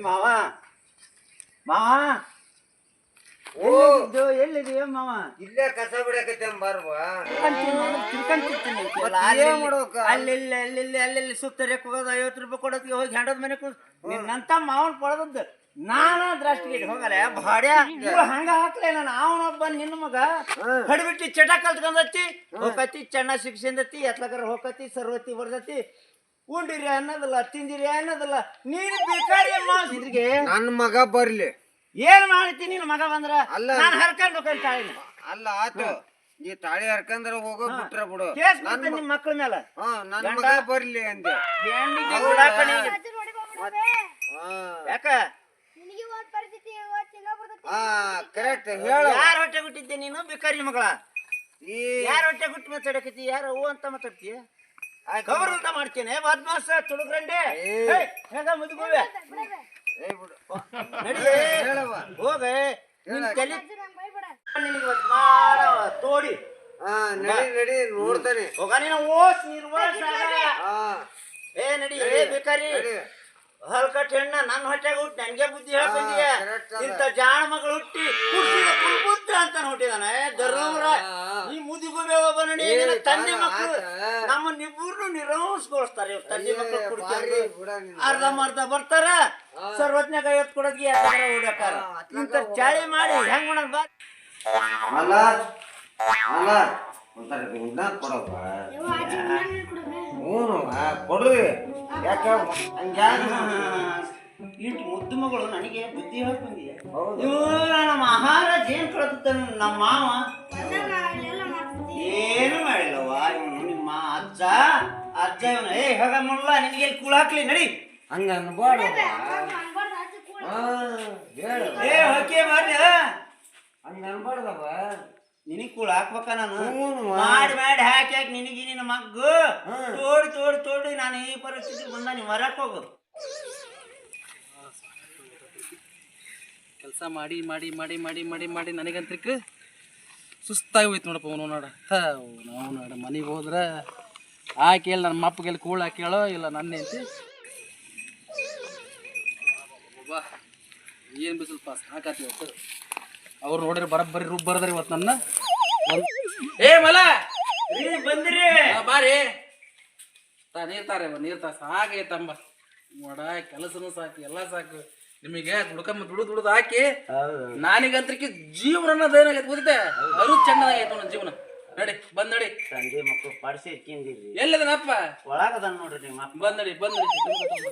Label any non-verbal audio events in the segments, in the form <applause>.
ಮಾವ? ಮಾವ? ಓ! ಎಲ್ಲಿದ್ದು ಎಲ್ಲಿದೆಯೋ ಮಾವ? ಇಲ್ಲೇ ಕಸ ಬಿಡಕತ್ತೆ ಬರ್ವಾ. ತಿಳ್ಕೊಂತಿರ್ತೀನಿ ಮತ್ತೆ ಏನ್ ಮಾಡ್ಬೇಕ? ಅಲ್ಲಿ ಇಲ್ಲಿ ಅಲ್ಲಿ ಇಲ್ಲಿ ಅಲ್ಲಿ ಹೋಗೋದು ಐವತ್ತು ರೂಪಾಯಿ ಕೊಡೋದಕ್ಕೆ ಹೋಗಿ ಹೆಂಡದ ಮನೆ ನಿನ್ನಂತ ಮಾವನ್ ಪಡೆದದ್ದು. ನಾನ ದ್ರಾಷ್ಟಿಗೆ ಹೋಗಲ್ಲ ಭಾಡ್ಯ? ಹಂಗ ಹಾಕ್ಲೆ ನಾನು ಅವನೊಬ್ಬ ನಿನ್ನ ಮಗ ಹಡ್ಬಿಟ್ಟು ಚಟ ಕಲ್ತ್ಕೊಂಡತಿ ಹೋಗತಿ ಚೆನ್ನ ಶಿಕ್ಷೆಂದತಿ ಎತ್ಲಕರ ಹೋಗತಿ ಸರ್ವತಿ ಬರ್ದತಿ ಉಂಡಿರಿ ಅನ್ನೋದಲ್ಲ ತಿಂದಿರಿ ಅನ್ನೋದಲ್ಲ ನೀನು ಬೇಕಾರಿ ಇದ್ರಿಗೆ ನನ್ನ ಮಗ ಬರ್ಲಿ. ಏನ್ ಮಾಡ್ತೀನಿ ನಿನ್ ಮಗ ಬಂದ್ರ? ಅಲ್ಲ. ನಾನು ಹರ್ಕೊಂಡು ಹೋಗ್ತಾಳೆ ತಾಳಿನ ಅಲ್ಲ ಆತು. ನೀ ತಾಳಿ ಹರ್ಕಂದ್ರ ಹೋಗೋ ಬಿಟ್ರ ಬಿಡು. ಕೇಸ್ ಮಕ್ಳ ನಿಮ್ಮ ಮಕ್ಕಳ ಮೇಲೆ. ಹಾ ನನ್ನ? ಮಗ ಬರ್ಲಿ ಅಂದೆ. ಹೆಣ್ಣಿಗೆ ಯಾಕ? ಹಾ ಕರೆಕ್ಟ್ ಹೇಳು. ಯಾರ ಹೊಟ್ಟೆ ಬಿಟ್ಟಿದ್ದೆ ನೀನು? ಬೇಕಾರಿ ಮಗಳ. ಈ ಯಾರ ಹೊಟ್ಟೆ ಬಿಟ್ಟು ಮಾತಾಡಕತ್ತಿ? ಯಾರ ಹೂ ಅಂತ ಮಾತಾಡ್ತೀಯ? ಕಬರ್ ಅಂತ ಮಾಡ್ತೇನೆ. ಬದ್ಮಾಸ ತುಳುಕ್ರಂಡೆ ಏ. ಹೇಗ ಮುದುಗುವೆ? ಏ ಬಿಡು <laughs> ನಡಿ. ಹೇಳವ್ವ. ಹೋಗ ನಿನ್ ತಲೆ ನಿನಗೆ ಮಾಡವ ತೋಡಿ. ಆ ನಡಿ ನಡಿ ನೋಡ್ತಾನೆ. ಹೋಗ ನೀನು ಓಸ್ ನಿರ್ವಾಸ ಹಾ. ಏ ನಡಿ ಏ ಬೇಕಾರಿ ನಡಿ. ಹಲ್ಕಟ್ ಹೆಣ್ಣ ನನ್ನ ಹೊಟ್ಟೆಗೆ ಹುಟ್ಟಿ ನನಗೆ ಬುದ್ಧಿ ಹೇಳ್ಕೊಂಡೀಯ ಇಂತ. ಇಂಥ ಜಾಣ ಮಗಳು ಹುಟ್ಟಿ ಕುಡ್ಸಿದ ಕುಲ್ಬುದ್ಧ ಅಂತ ಹುಟ್ಟಿದಾನೆ. ಧರ್ಮರ. ಈ ಮುದಿಗುಬೆ ಒಬ್ಬ ನಡಿ ತಂದೆ ಮಕ್ಕಳು ನಮ್ಮ ನಿಬ್ಬರ್ನು ನಿರಂಸ್ಗೊಳಿಸ್ತಾರೆ. ಇವ್ರ ತಂದೆ ಮಕ್ಕಳು ಕುಡ್ಕೊಂಡು ಬಿಡ ಅರ್ಧ ಮರ್ಧ ಬರ್ತಾರ ಸರ್ವಜ್ಞಾಗ ಎತ್ ಕೊಡೋದ್ಗೆ ಯಾರ ಹುಡುಕಾರ ಇಂಥ ಚಾಳಿ ಮಾಡಿ ಹೆಂಗ್ ಮಾಡೋದ್ ಬಾ ಅಲ್ಲ ಅಲ್ಲ ಒಂಥರ ಕೊಡಪ್ಪ ಕೊಡ್ರಿ. ಯಾಕೆ? ಇಟ್ಟು ಮುದ್ದು ಮಗಳು ನನಗೆ ಬುದ್ಧಿ. ಇವು ನಮ್ಮ ಆಹಾರ ಜೇನ್ ಕಳತಾನ ನಮ್ಮ ಮಾವ. ಏನು ಮಾಡಿಲ್ಲವ್ವ ಇವನು ನಿಮ್ಮ ಅಜ್ಜ. ಅಜ್ಜ ಇವನು ಏ ಹೋಗ ಮುಳ್ಳ ನಿನಗೆ ಕುಳ ಕೂಳ ಹಾಕ್ಲಿ ನಡಿ. ಹಂಗ ಅನ್ಬಾರ್ದು ಅನ್ಬಾರ್ದು ಅಜ್ಜಿ ಕೂಡ ಹಾ ಹೇಳು ಏ ಹೊಕ್ಕೆ ಬರ್ರಿ ಹಂಗ ಅನ್ಬಾರ್ದವ ನಿನಗೆ ಕೂಳ ಹಾಕ್ಬೇಕ ನಾನು. ಹ್ಞೂ ಮಾಡಿ ಮಾಡಿ ಹಾಕಿ ಹಾಕಿ ನಿನಗೆ ನಿನ್ನ ಮಗ್ಗು. ಹ್ಮ್. ತೋಡಿ ತೋಡಿ ತೋಡಿ ನಾನು ಈ ಪರಿಸ್ಥಿತಿ ಬಂದ ನೀವು ಹೊರಕ್ ಹೋಗು. ಕೆಲಸ ಮಾಡಿ ಮಾಡಿ ಮಾಡಿ ಮಾಡಿ ಮಾಡಿ ಮಾಡಿ ನನಗಂತ್ರಿಕ್ ಸುಸ್ತಾಗಿ ಹೋಯ್ತು ನೋಡಪ್ಪ ಅವನು ನೋಡ ನಾವು ನೋಡ ಮನೆಗೆ ಹೋದ್ರೆ ಆಕೆ ನನ್ನ ಮಪ್ಪಗೆಲ್ಲ ಕೂಳು ಹಾಕ್ಯಾಳೋ ಇಲ್ಲ ನನ್ನ ಅಂತಿ. ಏನು ಬಿಸಿಲಪ್ಪ ಸಾಕಾತಿ ಇವತ್ತು. ಅವ್ರು ನೋಡಿದ್ರೆ ಬರಬ್ಬರಿ ರುಬ್ಬರದ್ರಿ ಇವತ್ತು ನನ್ನ. ಏ ಮಲ! ಬಂದ್ರಿ. ಬಾರಿ ತಾ ನೀರ್ ತಾರೆ ನೀರ್ ತಾ. ಸಾಕೈತಂಬ ನೋಡ ಕೆಲಸನೂ ಸಾಕು ಎಲ್ಲ ಸಾಕು. ನಿಮಗೆ ದುಡ್ಕಮ್ಮ ದುಡು ದುಡ್ದು ಹಾಕಿ ನಾನೀಗಂತ್ರಕ್ಕೆ ಜೀವನ ಅನ್ನೋದು ಏನಾಗೈತೆ ಗೊತ್ತಿದೆ ಅದು ಚೆನ್ನಾಗೈತೆ ನನ್ನ ಜೀವನ. ನಡಿ ಬಂದ್ ನಡಿ. ತಂದೆ ಮಕ್ಕಳು ಪಡಿಸಿ ಇಟ್ಕೊಂಡಿರಿ. ಎಲ್ಲದನಪ್ಪ? ಒಳಗದ ನೋಡ್ರಿ ನಿಮ್ಮ ಬಂದ್ ನಡಿ ಬಂದ್ ನಡಿ.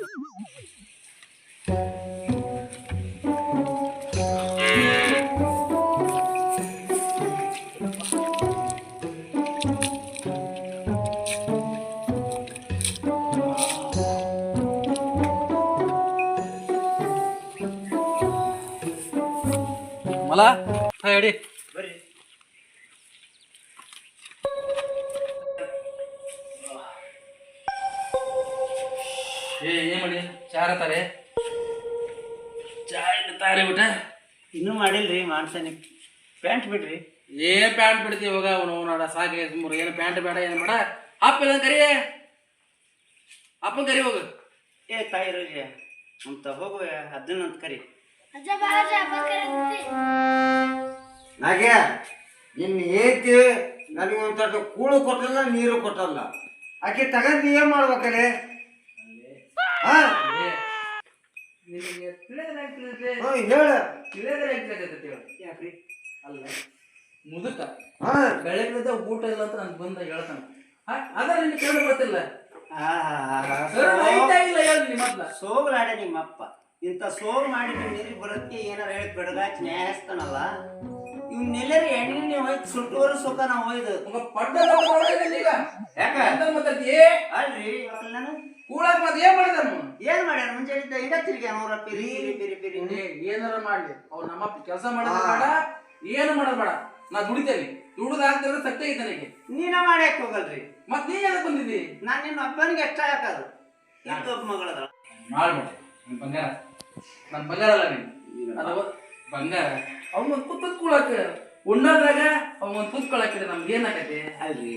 ಬರ್ರಿ. ಏ ಏನ್ ಮಾಡಿ? ಚಾರ ತಾರೆ? ಚಾ ಇಲ್ಲ ತಾರೆ ಬಿಟ್ಟ ಇನ್ನೂ ಮಾಡಿಲ್ರಿ ಮಾಡ್ಸನಿ. ಪ್ಯಾಂಟ್ ಬಿಡ್ರಿ. ಏ ಪ್ಯಾಂಟ್ ಬಿಡ್ತೀವಿ ಇವಾಗ ಅವನು ನೋಡ ಸಾಕೆ ಸುಮ್ಮರು ಏನು ಪ್ಯಾಂಟ್ ಬೇಡ ಏನು ಬೇಡ. ಅಪ್ಪ ಇಲ್ಲ ಕರಿ? ಅಪ್ಪನ ಕರಿ ಹೋಗು. ಏ ತಾಯಿ ರೋಜ ಅಂತ ಹೋಗುವ ಅದನ್ನಂತ ಕರಿ. ಅಜ್ಜ ಬಾ ಅಜ್ಜ ಬರ್ಕರಂತಿ ನಾಗೆ ನಿನ್ನ ಏತಿ ನನಗೆ ಒಂದ್ ಕೂಳು ಕೊಟ್ಟಲ್ಲ ನೀರು ಕೊಟ್ಟಲ್ಲ. ಆಕೆ ತಗೊಂಡ್ ನೀ ಏನ್ ಮಾಡ್ಬೇಕಲ್ಲಿ? ಹಾ? ಹೇಳ? ಯಾಕ್ರಿ? ಅಲ್ಲ ಮುದುಕ. ಹಾ. ಬೆಳಗ್ಗೆದ ಊಟ ಇಲ್ಲ ಅಂತ ನನ್ಗೆ ಬಂದ ಹೇಳ್ತಾನ. ಅದ ನಿನ್ನ ಕೇಳಿ ಗೊತ್ತಿಲ್ಲ. ಸೋಗಲಾಡೆ ನಿಮ್ಮಪ್ಪ. ಇಂಥ ಸೋಗ್ ಮಾಡಿ ನೀರಿಗೆ ಬರೋದಕ್ಕೆ ಏನಾರ ಹೇಳಿ ಬಿಡದ? ನ್ಯಾಯಸ್ತಾನಲ್ಲ ಇವ್ನೆಲ್ಲರೂ ಎಣ್ಣೆ ಹೋಯ್ತು ಸುಟ್ಟೋರು ಸುಖ ನಾವು ಹೋಯ್ದು. ಮಗ ಪಡ್ಡ ಈಗ. ಯಾಕ? ಅಂತ ಮಾತಾಡ್ತಿ? ಅಲ್ರಿ. ನಾನು ಕೂಳಾಕ ಮತ್ತೆ ಏನ್ ಮಾಡಿದ ಏನ್ ಮಾಡ್ಯಾರ? ಮುಂಚೆ ಹಿಂಗ ತಿರ್ಗಿ ಅವ್ರ ಪಿರಿ ಪಿರಿ ಪಿರಿ ಏನಾರ ಮಾಡ್ಲಿ. ಅವ್ರು ನಮ್ಮಪ್ಪ ಕೆಲಸ ಮಾಡೋದು ಬೇಡ ಏನು ಮಾಡೋದು ಬೇಡ. ನಾ ದುಡಿತೇನೆ. ದುಡಿದು ಹಾಕ್ತಿದ್ರೆ ಸತ್ಯ ಐತೆ ನನಗೆ. ನೀನ ಮಾಡ್ಯಾಕ ಹೋಗಲ್ರಿ. ಮತ್ ನೀ ಯಾಕೆ ಬಂದಿದ್ದಿ? ನಾನ್ ನಿನ್ನ ಅಪ್ಪನಿಗೆ ಎಷ್ಟ ಹಾಕೋದು ಇನ್ನೊಬ್ಬ ಮಗಳದ ಮಾಡ್ಬೇಡ ನನ್ ಬಂಗಾರ. ನನ್ ಬಂಗಾರ ಅಲ್ಲ ನೀನು. ಅದು ಬಂಗಾರ. ಅವ್ನ ಒಂದು ಕುತ್ತದ ಕೂಳಾಕ ಉಣ್ಣೋದ್ರಾಗ ಅವ್ನ ಒಂದು ಕುತ್ಕೊಳಕಿದ್ರೆ ನಮ್ಗೆ ಏನಾಗತ್ತೆ? ಅಲ್ರಿ.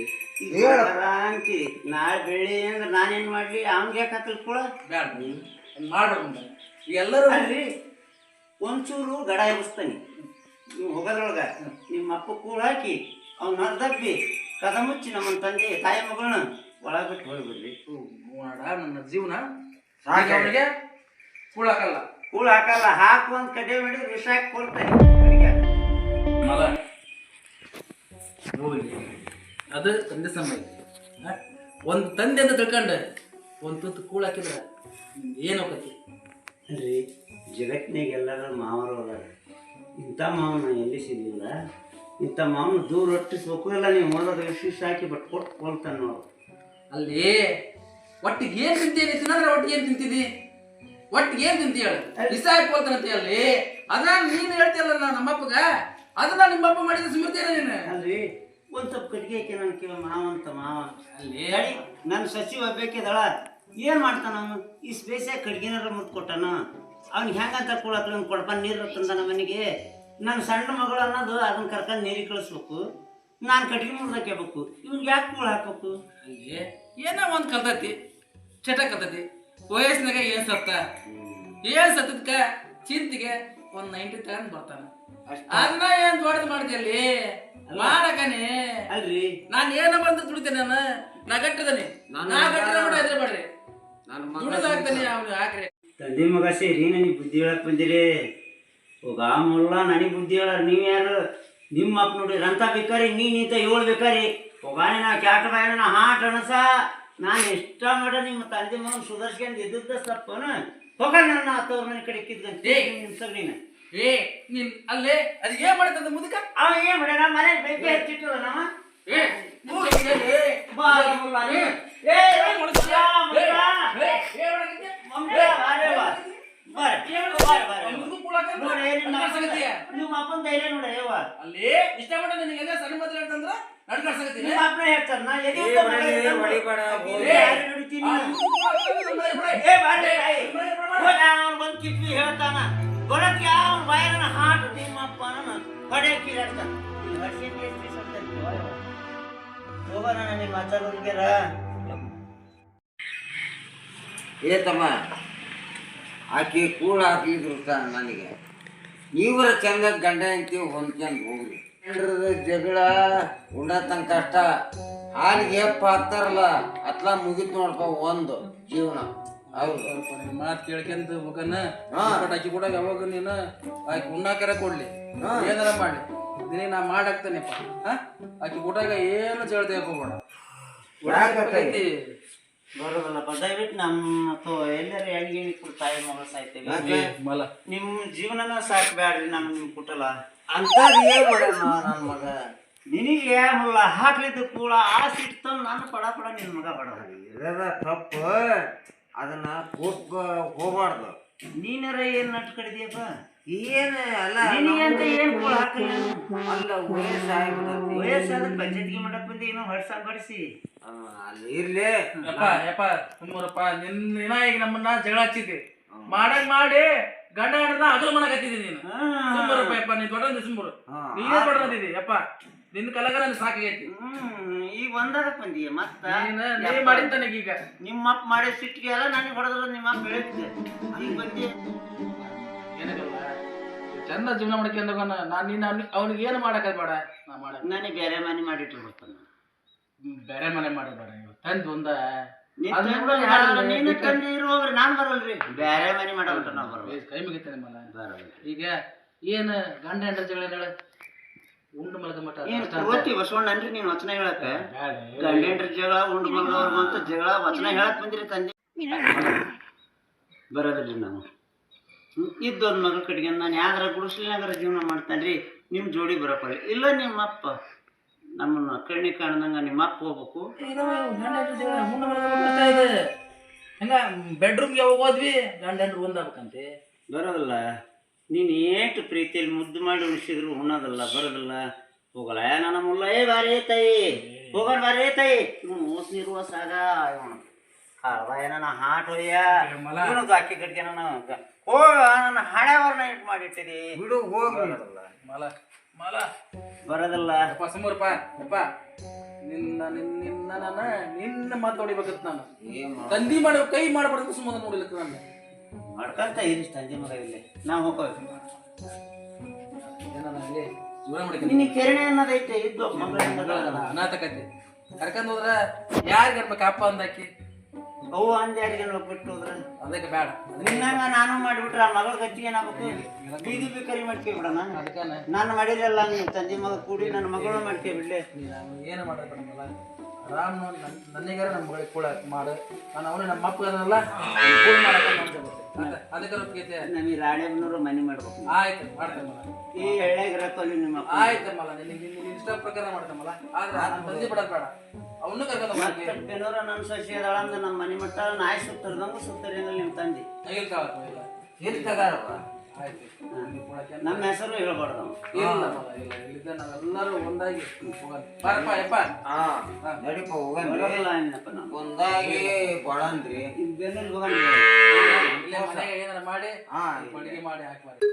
ಅಂತಿ ನಾ ಬೆಳಿ ಅಂದ್ರೆ ನಾನೇನ್ ಮಾಡ್ಲಿ? ಅವ್ನ್ಗೆ ಯಾಕೆ ಕೂಡ ಮಾಡ್ಬೇಡ ಮುಂದೆ. ಎಲ್ಲರೂ ಅಲ್ರಿ ಒಂಚೂರು ಗಡ ಎಬ್ಬಿಸ್ತಾನೆ ನೀವು ಹೋಗೋದ್ರೊಳಗ ನಿಮ್ಮ ಅಪ್ಪ ಕೂಳು ಹಾಕಿ ಅವ್ನ ಹರ್ದಬ್ಬಿ ಕದ ಮುಚ್ಚಿ ನಮ್ಮ ತಂದೆ ತಾಯಿ ಮಗಳನ್ನ ಒಳಗೆ ಬಿಟ್ಟು ಹೋಗ್ಬಿಡ್ರಿ. ನೋಡ ನನ್ನ ಜೀವನ. ಸಾಕು ಅವನಿಗೆ ಕೂಳಾಕಲ್ಲ ಕೂಳು ಹಾಕಲ್ಲ. ಹಾಕು ಅಂತ ಕಡೆ ಮಾಡಿ ವಿಷ ಹಾಕಿ ಕೊಡ್ತಾನೆ. ಮಲ ಹೋಗ್ಲಿ ಅದು ತಂದೆ ಸಮಯ ಒಂದು ತಂದೆ ಅಂತ ತಿಳ್ಕೊಂಡು ಒಂದು ತುತ್ತು ಕೂಳ್ ಹಾಕಿದ್ರೆ ಏನು ಹೋಗತಿ ಅಲ್ರಿ ಜಗತ್ತಿನಾಗ ಎಲ್ಲರ ಮಾವರು ಅದಾರ ಇಂಥ ಮಾವನ ಎಲ್ಲಿ ಸಿಗಲಿಲ್ಲ ಇಂಥ ಮಾವನ ದೂರ ಒಟ್ಟಿಸ್ಬೇಕು ಇಲ್ಲ ನೀವು ಹೋದಾಗ ವಿಶೇಷ ಹಾಕಿ ಬಟ್ ಕೊಟ್ಟು ಕೊಲ್ತಾನೆ ನೋಡು ಅಲ್ಲಿ ಒಟ್ಟಿಗೆ ಏನು ತಿಂತೀನಿ ತಿನ್ನಂದ್ರೆ ಒಟ್ಟಿಗೆ ಏನು ತಿಂತಿದಿ ಒಟ್ಟಿಗೆ ಏನು ತಿಂತೀಯ ಹೇಳು ಬಿಸ ಹಾಕೊಳ್ತಾನಂತ ಅಲ್ಲಿ ಅದನ್ನ ನೀನು ಹೇಳ್ತಿಯಲ್ಲ ನಮ್ಮಪ್ಪಗ ಅದನ್ನ ನಿಮ್ಮಪ್ಪ ಮಾಡಿದ ಸ್ಮೃತಿ ನೀನು? ಅಲ್ರಿ ಒಂದ್ ಸ್ವಲ್ಪ ಕಟ್ಟಿಗೆ ಹಾಕಿ ನಾನು ಕೇಳ ಮಾವ ಅಂತ ಮಾವ. ಅಲ್ಲಿ. ಹೇಳಿ ನನ್ನ ಸಚಿವ ಬೇಕಿದಳ ಏನು ಮಾಡ್ತಾನ ಅವನು? ಈ ಸ್ಪೇಸಾಗ ಕಡ್ಗಿನಾರ ಮುದ್ದು ಕೊಟ್ಟಾನ? ಅವ್ನಿಗೆ ಹೆಂಗಂತ ಕೊಡಕ್ಕೆ ಕೊಡಪ ನೀರು ತಂದಾನ ಮನೆಗೆ. ನನ್ನ ಸಣ್ಣ ಮಗಳು ಅನ್ನೋದು ಅದನ್ನ ಕರ್ಕೊಂಡು ನೀರಿಗೆ ಕಳಿಸ್ಬೇಕು. ನಾನು ಕಟ್ಗೆ ಮುರ್ದು ಹಾಕ್ಯಬೇಕು. ಇವ್ನಿಗೆ ಯಾಕೆ ಕೂಳು ಹಾಕಬೇಕು? ಅಲ್ಲಿ. ಏನೋ ಒಂದ್ ಕಲ್ತತಿ. ಚಟ ಕಲ್ತತಿ. ವಯಸ್ಸಿನಾಗ ಏನ್ ಸತ್ತ? ಏನ್ ಸತ್ತದ ಚಿಂತಿಗೆ ಒಂದ್ ನೈಂಟಿ ತಗೊಂಡ್ ಬರ್ತಾನ. ಅದನ್ನ ಏನ್ ದೊಡ್ಡದು ಮಾಡ್ತೀಯಲ್ಲಿ? ಮಾಡಕನೆ ಅಲ್ರಿ. ನಾನ್ ಏನ ಬಂದು ದುಡಿತೇನೆ ನಾನು? ನಾ ಗಟ್ಟಿದನಿ ನಾ ಗಟ್ಟದ ಎದ್ರೆ ಮಾಡ್ರಿ. ನಾನು ದುಡಿದಾಗ್ತಾನೆ ಅವ್ನು ಹಾಕ್ರಿ ತಂದೆ ಮಗ ಸೇರಿ ನನಗೆ ಬುದ್ಧಿ ಹೇಳಕ್ ಬಂದಿರಿ. ಹೋಗ ಮುಲ್ಲ ನನಗೆ ಬುದ್ಧಿ ಹೇಳ ನೀವು ಯಾರು? ನಿಮ್ಮ ಅಪ್ಪ ನೋಡ್ರಿ ಅಂತ ಬೇಕಾರಿ ನೀ ನಿಂತ ಏಳು ಬೇಕಾರಿ. ಹೋಗಾನೆ ನಾ ಕ್ಯಾಟ ನಾ ಹಾಟ್ ಅಣಸ. ನಾನು ಎಷ್ಟ ಮಾಡ ನಿಮ್ಮ ತಂದೆ ಮಗನ ಸುಧಾರಿಸ್ಕೊಂಡು ಇದ್ದದ್ದ ಸಪ್ಪನ. ಹೋಗ ನನ್ನ ತೋರ್ ಮನೆ ಕಡೆ ಕಿದ್ಕಂತ ಏ. ನಿಮ್ಸಗ್ ನೀನು. ಏ ನಿನ್ ಅಲ್ಲೇ ಅದ್ ಏನ್ ಮಾಡ್ತಂದ ಮುದುಕ ಅವ ಏನ್ ಮಾಡ್ಯಾನ ಮನೆ ಬೆಂಕಿ ಹಚ್ಚಿಟ್ಟು ನಮ್ಮ ಏ ಬಾ ಬಾ. ನಿಮ್ಮ? ಅಪ್ಪನ- ಧೈರ್ಯ ನೋಡಿ ಯವ್ವ ಅಲ್ಲಿ ಇಷ್ಟ ಮಾಡ ನಿನಗೆಲ್ಲ ಸಣ್ಣ ಮಾತ್ರ ಹೇಳ್ತಂದ್ರ ನಡ್ಕರ್ಸಕತ್ತೀನಿ ನಿಮ್ಮ ಅಪ್ಪನ ಹೇಳ್ತಾರ ನಾ ಎದೆ ಉದ್ದ ಮಗ ಹೊಡಿಬೇಡ, ಯಾರು ನೋಡ್ತೀನಿ? ಏ, ಬಾರೆ, ತಾಯಿ. ಹೋಗಿ ಅವ್ನು ಬಂದ್ ಕಿತ್ಲಿ ಹೇಳ್ತಾನ ಗೊಳಕ್ಕೆ ಹೊಡೆ ಕೀಳಾಡ್ತಾನ ನೀನ್ ಹೊಡ್ಸಿದ್ ಎಷ್ಟ್ ದಿವ್ಸ ಅಂತ ಇರ್ತೀವ ಯವ್ವ? ಹೋಗೋಣ ನಿಮ್ಮ ಆಚಾರ್ಯರಿಗೆರ ಏ ತಮ್ಮ ಆಕಿ ಕೂಳ ಹಾಕ್ಲಿದ್ರು ತ- ನನಗೆ. ಇವರ ಚಂದ ಗಂಡ ಅಂತೀವಿ ಹೊಂದ್ಕೊಂಡು ಹೋಗ್ರಿ ಗಂಡ್ರದ ಜಗಳ ಉಂಡತನ ಕಷ್ಟ ಹಾಲಿಗೆ ಎಪ್ಪ ಹಾಕ್ತಾರಲ್ಲ ಅತ್ಲ ಮುಗಿತ್ ನೋಡಪ್ಪ ಒಂದು ಜೀವನ. ಹೌದು. ಮಾತು ಕೇಳ್ಕೊಂತ ಹೋಗನ ಹಾಕಿ ಕೂಡ ಯಾವಾಗ ನೀನು ಆಕೆ ಉಣ್ಣಾಕರ ಕೊಡ್ಲಿ. ಏನಾರ ಮಾಡಿ. ನಿನಗೆ ನಾ ಮಾಡಾಕ್ತೇನೆಪ್ಪ. ಹಾ? ಆಕಿ ಊಟಾಗ ಏನು ಹೇಳ್ತೇವೆ ಹೋಗ್ಬೇಡ ಯಾಕತ್ತೈತಿ? ಬರೋದಲ್ಲಪ್ಪ ದಯವಿಟ್ಟು ನಮ್ಮ ತೋ ಎಲ್ಲರ ಹೆಣ್ಗಿಣಿ ಕೂಡ ತಾಯಿ ಮಗಳು ಸಾಯ್ತೇವೆ. ಮಲ. ನಿಮ್ಮ ಜೀವನನ ಸಾಕ್ಬ್ಯಾಡ್ರಿ ನಮ್ ನಿಮ್ ಕುಟಲ. ಅಂತಾದ್ ಏನ್ ಮಾಡ್ಯಾನ ನನ್ನ ಮಗ? ನಿನಗೆ ಮುಲ್ಲ ಹಾಕ್ಲಿದ್ದು ಕೂಡ ಆ ಸಿಟ್ಟು ತಂದು ನಾನು ಪಡ ಪಡ ನಿನ್ ಮಗ ಬಡ ಇರದ ತಪ್ಪು. ಅದನ್ನ ಹೋಗ್ಬಾರ್ದು. ನೀನಾರ ಏನ್ ನಟ್ ಕಡಿದಿಯಪ್ಪ ಏನ್ ಅಲ್ಲ ನಿನಗಂತ ಹಾಕಲ್ಲ ಅಲ್ಲ ವಯಸ್ಸು ಆಗ್ಬಿಟ್ಟೈತಿ. ವಯಸ್ಸಾದ ಪಂಚಾಯತ್ಗೆ ಮಾಡಕ್ ಬಂದಿ ಏನೋ ಹೊಡ್ಸಂಗ್ ಬಡಿಸಿ ಆ, ಅಲ್ಲಿ ಇರ್ಲಿ. ಯಪ್ಪ ಯಪ್ಪ ಸುಮ್ಮರಪ್ಪ ನಿನ್ನ ನಿನ್ನ ಈಗ ನಮ್ಮನ್ನ ಜಗಳ ಹಚ್ಚಿದ್ದಿ. ಮಾಡಂಗ್ ಮಾಡಿ ಗಂಡ ಗಂಡನ ಅಗಲ ಮಾಡಕತ್ತಿದ್ದಿ ನೀನು. ಸುಮ್ಮರಪ್ಪ ಯಪ್ಪ ನೀ ದೊಡ್ಡ ಸುಮ್ಮರು. ನೀನೇ ದೊಡ್ಡದಿದ್ದಿ ಯಪ್ಪ ನಿನ್ನ ಕಲಗ ನನ್ ಸಾಕಾಗೈತಿ. ಈಗ ಒಂದಾಗ ಬಂದಿ ಮತ್ತ? ನೀ ನೀ ಮಾಡಿದ್ದಾನೆ ಈಗ. ನಿಮ್ಮಪ್ಪ ಮಾಡಿದ ಸಿಟ್ಟಿಗೆ ಎಲ್ಲ ನನಗೆ ಹೊಡೆದ್ರು ನಿಮ್ಮಪ್ಪ ಬೆಳಗ್ಗೆ. ಈಗ ಬಂದಿ ಚಂದ ಜೀವನ ಮಾಡ್ಕೊಂಡ ನಾನು ನಿನ್ನ ಅವ್ನಿಗೆ ಏನು ಮಾಡಕ್ಕೆ ಬೇಡ. ನಾ ಮಾಡ ನನಗೆ ಬೇರೆ ಮನೆ ಮಾಡಿಟ್ಟಿರ್ಬೇಕು ಬೇರೆ ಮನೆ ಮಾಡಬೇಡ ನೀವು ತಂದು ಒಂದ. ನೀನ್ ತಂದು ನೀನು ಬೇಕಾ- ತಂದು ಇರುವವ್ರಿ ನಾನು ಬರಲ್ರಿ. ಬೇರೆ ಮನೆ ಮಾಡಬಿಟ್ಟ ನಾವು ಬರಲ್ಲ. ಕೈ ಮುಗಿತಾನೆ ಮಲ ಬರಲ್ಲ. ಈಗ ಏನು ಗಂಡ ಹೆಂಡ್ರ ಜಗಳ ಹೇಳ. ಉಂಡು ಮಲಗ ಮಟ್ಟ ಏನ್ ಬಸವಣ್ಣನ್ರಿ ನೀನ್ ವಚನ ಹೇಳಕ ಗಂಡ ಹೆಂಡ್ರಿಗಳ ಜಗಳ ಉಂಡು ಮಲಗವ್ರಿಗೂ ಅಂತ ಜಗಳ ವಚನ ಹೇಳಕ್ ಬಂದಿರಿ ತಂದೆ. ಬರೋದ್ರಿ ನಾವು. ಇದ್ದೊಂದ್ ಮಗ ಕಡೆಗೆ ನಾನು ಯಾವ್ದಾರ ಗುಡಿಸ್ಲಿನಾಗಾರ ಜೀವನ ಮಾಡ್ತಾನೆ ರೀ ನಿಮ್ಮ ಜೋಡಿ ಬರಪ್ಪ ಇಲ್ಲ ನಿಮ್ಮ ಅಪ್ಪ ನಮ್ಮನ್ನ ಕಣ್ಣಿ ಕಾಣ್ದಂಗೆ ನಿಮ್ಮ ಅಪ್ಪ ಹೋಗ್ಬೇಕು ಹಂಗ ಬೆಡ್ರೂಮ್ಗೆ ಯಾವಾಗ ಹೋದ್ವಿ? ಗಂಡ ಹೆಂಡ್ರು ಒಂದಾಗ್ಬೇಕಂತೆ ಬರೋದಿಲ್ಲ. ನೀನು ಏಟು ಪ್ರೀತಿಯಲ್ಲಿ ಮುದ್ದು ಮಾಡಿ ಉಳಿಸಿದ್ರು ಉಣ್ಣೋದಲ್ಲ ಬರೋದಲ್ಲ. ಹೋಗಲ್ಲ. ಏ ನನ್ನ ಮುಲ್ಲ ಏ ಬಾರೇ ತಾಯಿ. ಹೋಗೋಣ ಬಾರೇ ತಾಯಿ. ಇವನು ಮೋಸ ನೀರುವ ಸಾಗ ಇವನು. ಏನ ಹಾಟ್ ಹೊಯ್ಯ ಮಲ. ಇವನು ಅಕ್ಕಿ ಕಟ್ಗೆ ನಾನು ಹೋಗ ನನ್ನ ಹಣೆವರ್ನ ಇಟ್ಟು ಮಾಡಿಟ್ಟಿರಿ ಬಿಡು ಹೋಗ ಮಲ ಮಲ. ಬರೋದಿಲ್ಲ. ಅಪ್ಪ ಸುಮ್ಮರಪ್ಪ ಅಪ್ಪ ನಿನ್ನ ನಿನ್ನ ನಿನ್ನ ನಾನು ನಿನ್ನ ಮಾತು ಹೊಡಿಬೇಕತ್ ನಾನು. ತಂದಿ ಮಾಡ ತಂದಿ ಮಾಡಿ ಕೈ ಮಾಡಬಾರ್ದು ಸುಮ್ಮನೆ ನೋಡಿಲಕ್ಕ ನಾನು. ಮಾಡ್ಕೊಂತ ಏನು ತಂದಿ ಮಗ ಇಲ್ಲಿ. ನಾವು ಹೋಗ್ಬೇಕು. ನಿನಗೆ ಕೆರಣೆ ಅನ್ನೋದೈತೆ ಇದ್ದು ಅನಾಥ ಕತೆ ಕರ್ಕೊಂಡ್ ಹೋದ್ರ ಯಾರಿಗೆ ಇರ್ಬೇಕು ಅಪ್ಪ ಅಂದಾಕಿ? ಅವು ಅಂದ ಯಾರಿಗೆ ಬಿಟ್ಟು ಹೋದ್ರೆ? ಅದಕ್ಕೆ ಬೇಡ. ನಿನ್ನಂಗ ನಾನು ಮಾಡಿಬಿಟ್ರೆ ಆ ಮಗಳ ಗಟ್ಟಿ ಏನಾಗಬೇಕು ಬೀದಿ ಬೇಕಾರಿ ಮಾಡ್ಕೊಬಿಡಣ ಅದಕ್ಕೆ ನಾನು ಮಾಡಿರಲ್ಲ ನೀನು ತಂದೆ ಮಗ ಕೂಡಿ ನನ್ನ ಮಗಳು ಮಾಡ್ಕೊಬಿಡ್ಲೆ ಏನು ಮಾಡೋದಲ್ಲ ಆರಾಮ್ ನೋಡ್ ನನ್ ನನಗಾರ ನಮ್ಮ ಮಗಳಿಗೆ ಕೂಡ ಮಾಡು. ನಾನು ಅವನು ನಮ್ಮ ಅಪ್ಪ ಅದನ್ನಲ್ಲ ಕೂಡ ಮಾಡಕ್ಕೆ ಅದಕ್ಕೆ ನಮಗೆ ರಾಣೆಬನವರು ಮನೆ ಮಾಡ್ಬೇಕು ಆಯ್ತು ಮಾಡ್ತೇಮಲ್ಲ ಈ ಎಳ್ಳೆಗಿರತ್ತಲ್ಲಿ ನಿಮ್ಮ. ಆಯ್ತಮ್ಮಲ್ಲ ನಿನ್ನ ಇಷ್ಟ ಪ್ರಕಾರ ಮಾಡ್ತೇಮಲ್ಲ ಆದ್ರೆ ತಂದೆ ಬಿಡೋದು ಬೇಡ. ಅವನು ಕರ್ಕೊಂಡು ಮತ್ತೆ ಬೆನ್ನೂರ ನನ್ನ ಸೊಸೆ ಅದಾಳ ಅಂದ್ರೆ ನಮ್ಮ ಮನೆ ಮಟ್ಟ ನಾಯಿ ಸುತ್ತರ್ದಂಗ ಅಂದ್ರೆ ನಿಮ್ಮ ತಂದೆ ಎಲ್ಲಿ ತಗಾರಪ್ಪ ನಮ್ಮ ಹೆಸರು ಹೇಳ್ಬಾರ್ದು. ಇಲ್ಲ ಇಲ್ಲ ಇಲ್ಲಿದ್ದ ನಾವೆಲ್ಲರೂ ಒಂದಾಗಿ ಹೋಗೋಣ ಬಾರಪ್ಪ ಯಪ್ಪ ಹಾ ನಡಿಪ ಹೋಗನ್ರಿ ಬರೋಲ್ಲ ಅನ್ನಪ್ಪ ನಾವು ಒಂದಾಗಿ ಕೊಡನ್ರಿ ಇದು ಏನಾರ ಮಾಡಿ ಹಾ ಮಾಡಿ ಹಾಕ್ಬಾರ್ದು